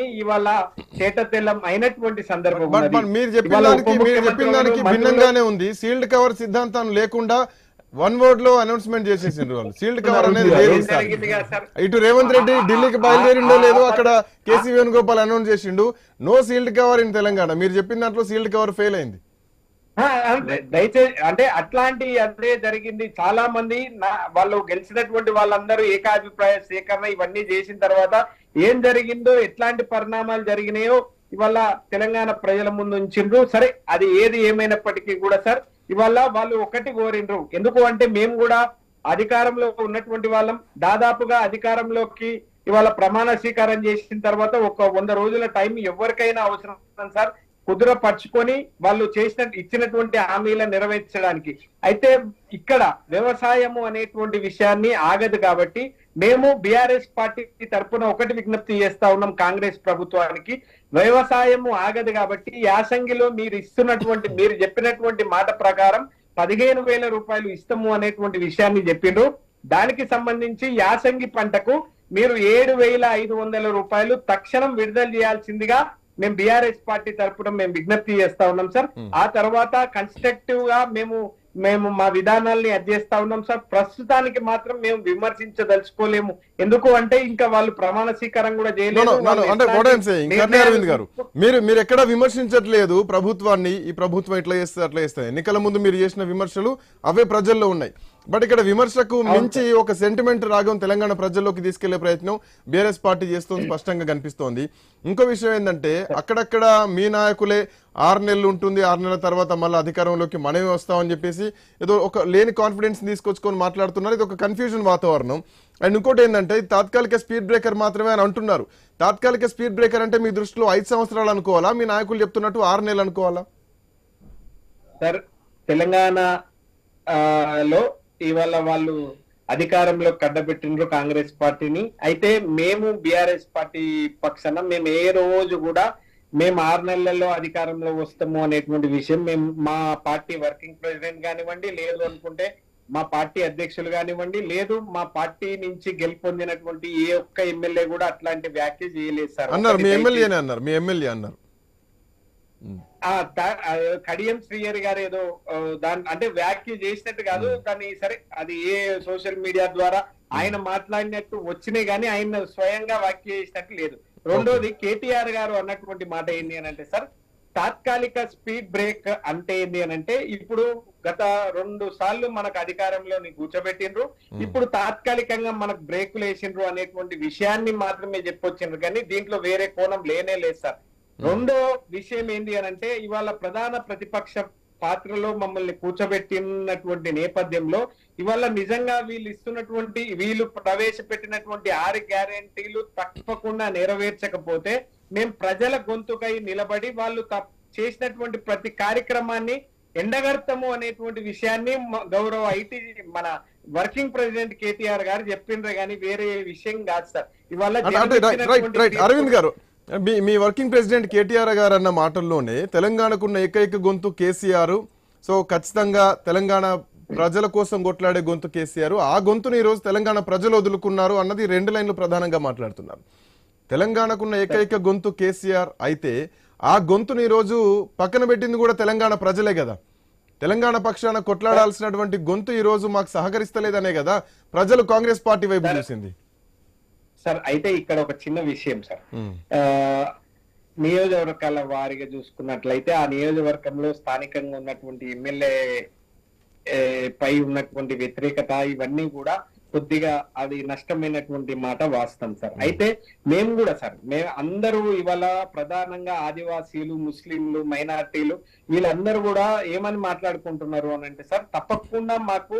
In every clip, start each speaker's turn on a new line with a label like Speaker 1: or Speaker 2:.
Speaker 1: విషయాన్ని ఇవాళ చేతతెల్లం అయినటువంటి సందర్భం
Speaker 2: మీరు చెప్పిన దానికి మీరు చెప్పిన దానికి భిన్నంగానే ఉంది. సీల్డ్ కవర్ సిద్ధాంతం లేకుండా వన్ వర్డ్లో అనౌన్స్మెంట్ చేసేసిండ్రు వాళ్ళు. సీల్డ్ కవర్ అనేది లేదు? ఇటు రేవంత్ రెడ్డి ఢిల్లీకి బయలుదేరిండో లేదో అక్కడ కేసీ వేణుగోపాల్ అనౌన్స్ చేసిండు. No sealed cover in Telangana. మీరు చెప్పిన దాంట్లో సీల్డ్ కవర్ ఫెయిల్ అయింది.
Speaker 1: దయచేసి అంటే అట్లాంటి అదే జరిగింది. చాలా మంది నా- వాళ్ళు గెలిచినటువంటి వాళ్ళందరూ ఏకాభిప్రాయ సేకరణ ఇవన్నీ చేసిన తర్వాత ఏం జరిగిందో ఎట్లాంటి పరిణామాలు జరిగినాయో ఇవాళ తెలంగాణ ప్రజల ముందు ఉంచిండ్రు. సరే అది ఏది ఏమైనప్పటికీ కూడా సార్ ఇవాళ వాళ్ళు ఒకటి కోరిండ్రు. ఎందుకు అంటే మేము కూడా అధికారంలో ఉన్నటువంటి వాళ్ళం. దాదాపుగా అధికారంలోకి ఇవాళ ప్రమాణ స్వీకారం చేసిన తర్వాత ఒక వంద రోజుల టైం ఎవరికైనా అవసరం సార్. కుదురపరుచుకొని వాళ్ళు చేసిన ఇచ్చినటువంటి హామీలను నెరవేర్చడానికి. అయితే ఇక్కడ వ్యవసాయము అనేటువంటి విషయాన్ని ఆగదు కాబట్టి మేము బీఆర్ఎస్ పార్టీ తరపున ఒకటి విజ్ఞప్తి చేస్తా ఉన్నాం కాంగ్రెస్ ప్రభుత్వానికి. వ్యవసాయము ఆగదు కాబట్టి యాసంగిలో మీరు ఇస్తున్నటువంటి మీరు చెప్పినటువంటి మాట ప్రకారం పదిహేను వేల రూపాయలు ఇస్తాము అనేటువంటి విషయాన్ని చెప్పిండ్రు. దానికి సంబంధించి యాసంగి పంటకు మీరు ఏడు వేల ఐదు వందల రూపాయలు తక్షణం విడుదల చేయాల్సిందిగా మేము బీఆర్ఎస్ పార్టీ తరపున మేము విజ్ఞప్తి చేస్తా ఉన్నాం సార్. ఆ తర్వాత కన్స్ట్రక్టివ్గా మేము మేము మా విధానాల్ని అది చేస్తా ఉన్నాం సార్. ప్రస్తుతానికి మాత్రం మేము విమర్శించదలుచుకోలేము. ఎందుకు అంటే ఇంకా వాళ్ళు ప్రమాణ స్వీకారం కూడా చేయలేదు.
Speaker 2: గారు మీరు మీరు ఎక్కడ విమర్శించట్లేదు ప్రభుత్వాన్ని ఈ ప్రభుత్వం ఇట్లా చేస్తే అట్లా చేస్తే. ఎన్నికల ముందు మీరు చేసిన విమర్శలు అవే ప్రజల్లో ఉన్నాయి. బట్ ఇక్కడ విమర్శకు మించి ఒక సెంటిమెంట్ రాగం తెలంగాణ ప్రజల్లోకి తీసుకెళ్ళే ప్రయత్నం బీఆర్ఎస్ పార్టీ చేస్తుంది స్పష్టంగా కనిపిస్తోంది. ఇంకో విషయం ఏంటంటే అక్కడక్కడ మీ నాయకులే ఆరు నెలలు ఉంటుంది ఆరు నెలల తర్వాత మళ్ళీ అధికారంలోకి మనమే వస్తామని చెప్పేసి ఏదో ఒక లేని కాన్ఫిడెన్స్ తీసుకొచ్చుకొని మాట్లాడుతున్నారు. ఇది ఒక కన్ఫ్యూజన్ వాతావరణం. అండ్ ఇంకోటి ఏంటంటే తాత్కాలిక స్పీడ్ బ్రేకర్ మాత్రమే అని అంటున్నారు. తాత్కాలిక స్పీడ్ బ్రేకర్ అంటే మీ దృష్టిలో ఐదు సంవత్సరాలు అనుకోవాలా? మీ నాయకులు చెప్తున్నట్టు ఆరు నెలలు అనుకోవాలా?
Speaker 1: సార్ తెలంగాణ లో ఇవాళ వాళ్ళు అధికారంలో కడ్డబెట్టిండ్రు కాంగ్రెస్ పార్టీని. అయితే మేము బిఆర్ఎస్ పార్టీ పక్షాన మేము ఏ రోజు కూడా మేము ఆరు నెలల్లో అధికారంలో వస్తాము అనేటువంటి విషయం మేము మా పార్టీ వర్కింగ్ ప్రెసిడెంట్ కానివ్వండి లేదు అనుకుంటే మా పార్టీ అధ్యక్షులు కానివ్వండి లేదు మా పార్టీ నుంచి గెలుపొందినటువంటి ఏ ఒక్క ఎమ్మెల్యే కూడా అట్లాంటి వ్యాఖ్య చేయలేదు సార్.
Speaker 2: అన్నారు మీ ఎమ్మెల్యేనే అన్నారు మీ ఎమ్మెల్యే అన్నారు.
Speaker 1: కడియం శ్రీహరి గారు ఏదో దాని అంటే వ్యాఖ్య చేసినట్టు కాదు కానీ సరే అది ఏ సోషల్ మీడియా ద్వారా ఆయన మాట్లాడినట్టు వచ్చినాయి కానీ ఆయన స్వయంగా వ్యాఖ్య చేసినట్టు లేదు. రెండోది కేటీఆర్ గారు అన్నటువంటి మాట ఏంటి అని అంటే సార్ తాత్కాలిక స్పీడ్ బ్రేక్ అంటే ఏంటి అని అంటే ఇప్పుడు గత రెండు సార్లు మనకు అధికారంలోని కూర్చోబెట్టిండ్రు ఇప్పుడు తాత్కాలికంగా మనకు బ్రేకులు వేసిండ్రు అనేటువంటి విషయాన్ని మాత్రమే చెప్పొచ్చిండ్రు కానీ దీంట్లో వేరే కోణం లేనే లేదు సార్. రెండో విషయం ఏంటి అని అంటే ఇవాళ ప్రధాన ప్రతిపక్ష పాత్రలో మమ్మల్ని కూర్చోబెట్టినటువంటి నేపథ్యంలో ఇవాళ నిజంగా వీళ్ళు ఇస్తున్నటువంటి వీళ్ళు ప్రవేశపెట్టినటువంటి ఆరు గ్యారెంటీలు తప్పకుండా నెరవేర్చకపోతే మేము ప్రజల గొంతుకై నిలబడి వాళ్ళు చేసినటువంటి ప్రతి కార్యక్రమాన్ని ఎండగడతాము అనేటువంటి విషయాన్ని గౌరవ ఐటీ మన వర్కింగ్ ప్రెసిడెంట్ కేటీఆర్ గారు చెప్పిండ్రు కానీ వేరే విషయం కాదు సార్. ఇవాళ
Speaker 2: అరవింద్ గారు మీ మీ వర్కింగ్ ప్రెసిడెంట్ కేటీఆర్ గారు అన్న మాటల్లోనే తెలంగాణకున్న ఏకైక గొంతు కేసీఆర్. సో ఖచ్చితంగా తెలంగాణ ప్రజల కోసం కొట్లాడే గొంతు కేసీఆర్. ఆ గొంతుని ఈ రోజు తెలంగాణ ప్రజలు వదులుకున్నారు అన్నది రెండు లైన్లు ప్రధానంగా మాట్లాడుతున్నారు తెలంగాణకున్న ఏకైక గొంతు కేసీఆర్ అయితే ఆ గొంతుని ఈరోజు పక్కన పెట్టింది కూడా తెలంగాణ ప్రజలే కదా. తెలంగాణ పక్షాన కొట్లాడాల్సినటువంటి గొంతు ఈ రోజు మాకు సహకరిస్తలేదనే కదా ప్రజలు కాంగ్రెస్ పార్టీ వైపు చూసింది.
Speaker 1: సార్ అయితే ఇక్కడ ఒక చిన్న విషయం సార్. నియోజకవర్గాల వారిగా చూసుకున్నట్లయితే ఆ నియోజకవర్గంలో స్థానికంగా ఉన్నటువంటి ఎమ్మెల్యే పై ఉన్నటువంటి వ్యతిరేకత ఇవన్నీ కూడా కొద్దిగా అది నష్టమైనటువంటి మాట వాస్తవం సార్. అయితే మేము కూడా సార్ మేము అందరూ ఇవాళ ప్రధానంగా ఆదివాసీలు ముస్లింలు మైనార్టీలు వీళ్ళందరూ కూడా ఏమని మాట్లాడుకుంటున్నారు అని అంటే సార్ తప్పకుండా మాకు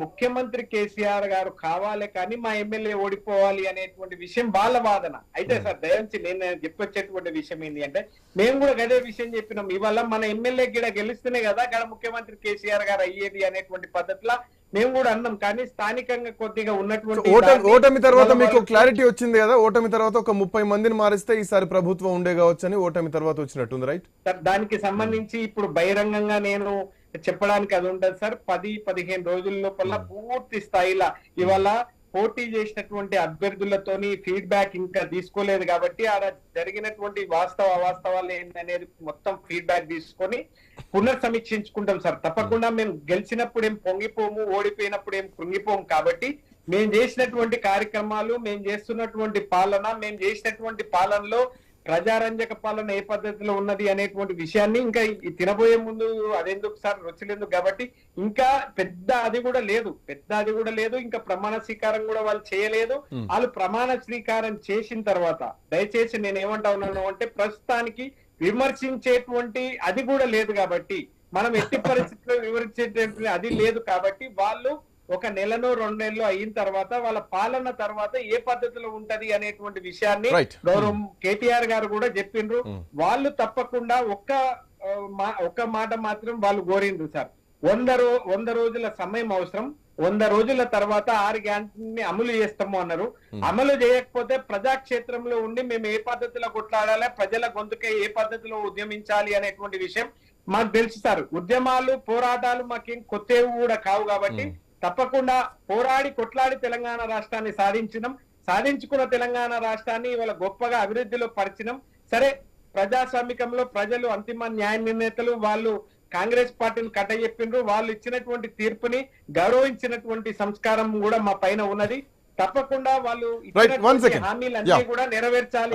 Speaker 1: ముఖ్యమంత్రి కేసీఆర్ గారు కావాలి కానీ మా ఎమ్మెల్యే ఓడిపోవాలి అనేటువంటి విషయం వాళ్ళ వాదన. అయితే సార్ దయించి నేను చెప్పొచ్చేటువంటి విషయం ఏంటి అంటే మేము కూడా గదే విషయం చెప్పినాం. ఇవాళ మన ఎమ్మెల్యే గిడ గెలుస్తేనే కదా గడ ముఖ్యమంత్రి కేసీఆర్ గారు అయ్యేది అనేటువంటి పద్ధతిలో మేము కూడా అన్నాం. కానీ స్థానికంగా కొద్దిగా ఉన్నటువంటి
Speaker 2: ఓటమి తర్వాత మీకు క్లారిటీ వచ్చింది కదా? ఓటమి తర్వాత ఒక ముప్పై మందిని మారిస్తే ఈసారి ప్రభుత్వం ఉండే కావచ్చు అని ఓటమి తర్వాత వచ్చినట్టుంది రైట్?
Speaker 1: సార్ దానికి సంబంధించి ఇప్పుడు బహిరంగంగా నేను చెప్పడానికి అది ఉండదు సార్. పది పదిహేను రోజుల లోపల పూర్తి స్థాయిలో ఇవాళ పోటీ చేసినటువంటి అభ్యర్థులతోని ఫీడ్బ్యాక్ ఇంకా తీసుకోలేదు కాబట్టి ఆడ జరిగినటువంటి వాస్తవ అవాస్తవాలు ఏంటనేది మొత్తం ఫీడ్బ్యాక్ తీసుకొని పునర్సమీక్షించుకుంటాం సార్. తప్పకుండా మేము గెలిచినప్పుడు ఏం పొంగిపోము ఓడిపోయినప్పుడు ఏం కృంగిపోము కాబట్టి మేము చేసినటువంటి కార్యక్రమాలు మేము చేస్తున్నటువంటి పాలన మేము చేసినటువంటి పాలనలో ప్రజారంజక పాలన ఏ పద్ధతిలో ఉన్నది అనేటువంటి విషయాన్ని ఇంకా తినబోయే ముందు అదెందుకు సార్ రుచిలేదు కాబట్టి ఇంకా పెద్ద అది కూడా లేదు. పెద్ద అది కూడా లేదు. ఇంకా ప్రమాణ స్వీకారం కూడా వాళ్ళు చేయలేదు. వాళ్ళు ప్రమాణ స్వీకారం చేసిన తర్వాత దయచేసి నేను ఏమంటా ఉన్నాను అంటే ప్రస్తుతానికి విమర్శించేటువంటి అది కూడా లేదు కాబట్టి మనం ఎట్టి పరిస్థితుల్లో వివరించేటువంటి అది లేదు కాబట్టి వాళ్ళు ఒక నెలను రెండు నెలలు అయిన తర్వాత వాళ్ళ పాలన తర్వాత ఏ పద్ధతిలో ఉంటది అనేటువంటి విషయాన్ని. గౌరవం కేటీఆర్ గారు కూడా చెప్పిండ్రు.
Speaker 2: Mm.
Speaker 1: వాళ్ళు తప్పకుండా ఒక్క ఒక్క మాట మాత్రం వాళ్ళు కోరిండ్రు సార్. వంద రో వంద రోజుల సమయం అవసరం. వంద రోజుల తర్వాత ఆరు గ్యారంటీని అమలు చేస్తాము అన్నారు. అమలు చేయకపోతే ప్రజాక్షేత్రంలో ఉండి మేము ఏ పద్ధతిలో కొట్లాడాలి ప్రజల గొంతుకే ఏ పద్ధతిలో ఉద్యమించాలి అనేటువంటి విషయం మాకు తెలుసు సార్. ఉద్యమాలు పోరాటాలు మాకేం కొత్తవి కూడా కావు కాబట్టి తప్పకుండా పోరాడి కొట్లాడి తెలంగాణ రాష్ట్రాన్ని సాధించినాం. సాధించుకున్న తెలంగాణ రాష్ట్రాన్ని ఇవాళ గొప్పగా అభివృద్ధిలో పరిచినాం. సరే ప్రజాస్వామికంలో ప్రజలు అంతిమ న్యాయ నిర్ణేతలు. వాళ్ళు కాంగ్రెస్ పార్టీని కట్టజెప్పిండ్రు వాళ్ళు ఇచ్చినటువంటి తీర్పుని గౌరవించినటువంటి సంస్కారం కూడా మా పైన ఉన్నది. తప్పకుండా వాళ్ళు. హామీలన్నీ. కూడా నెరవేర్చాలి.